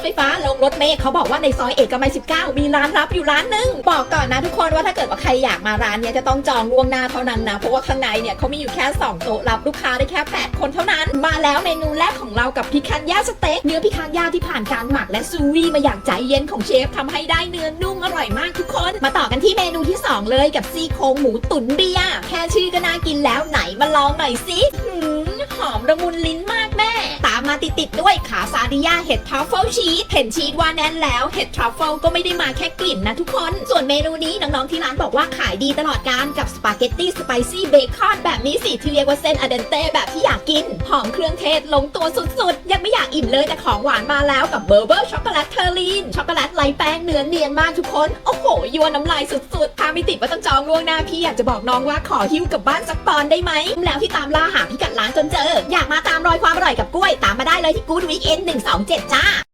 ถไฟฟ้าลงรถเมล์เขาบอกว่าในซอยเอกมัย19 มีร้านรับอยู่ร้านหนึง บอกก่อนนะทุกคนว่าถ้าเกิดว่าใครอยากมาร้านเนี้ยจะต้องจองล่วงหน้าเท่านั้นนะ เพราะว่าข้างในเนี่ยเขามีอยู่แค่2โต๊ะรับลูกค้าได้แค่ 8 คนเท่านั้น มาแล้วเมนูแรกของเรากับพิคันย่าสเต็กเนื้อพิคันย่าที่ผ่านการหมักและซูวีมาอย่างใจเย็นของเชฟทำให้ได้เนื้อนุ่มอร่อยมากทุกคน มาต่อกันที่เมนูที่ 2 เลยกับซี่โครงหมูตุ๋นเบียร์แค่ชื่อก็น่ากินแล้วไหนมาลองหน่อยสิหืมหอมระมุนลิ้นมาก ติดด้วยขาซาดิยาเห็ดทรัฟเฟิลชีสเห็นชีสว่าแน่นแล้วเห็ดทรัฟเฟิลก็ไม่ได้มาแค่กลิ่นนะทุกคน ส่วนเมนูนี้น้องๆที่ร้านบอกว่าขายดีตลอดการกับสปาเกตตี้สไปซี่เบคอนแบบนี้สิที่เรียกว่าเส้นอเดนเต้แบบที่อยากกิน หอมเครื่องเทศลงตัวสุดๆ ยังไม่อยากอิ่มเลยแต่ของหวานมาแล้วกับเบอร์เบอร์ช็อกโกแลตเทอร์ลีนช็อกโกแลตไร้แป้งเนื้อเนียนมากทุกคน โอ้โหยัวน้ำลายสุดๆถ้าไม่ติดว่าต้องจองล่วงหน้าพี่อยากจะบอกน้องว่าขอหิ้วกลับบ้านสักปอนได้ไหมแล้วที่ตามล่าหาพิกัดร้านจนเจอ อยากมาตามรอย ร่อยกับกล้วย ตามมาได้เลยที่กู๊ดวีคเอนหนึ่งสองเจ็ดจ้า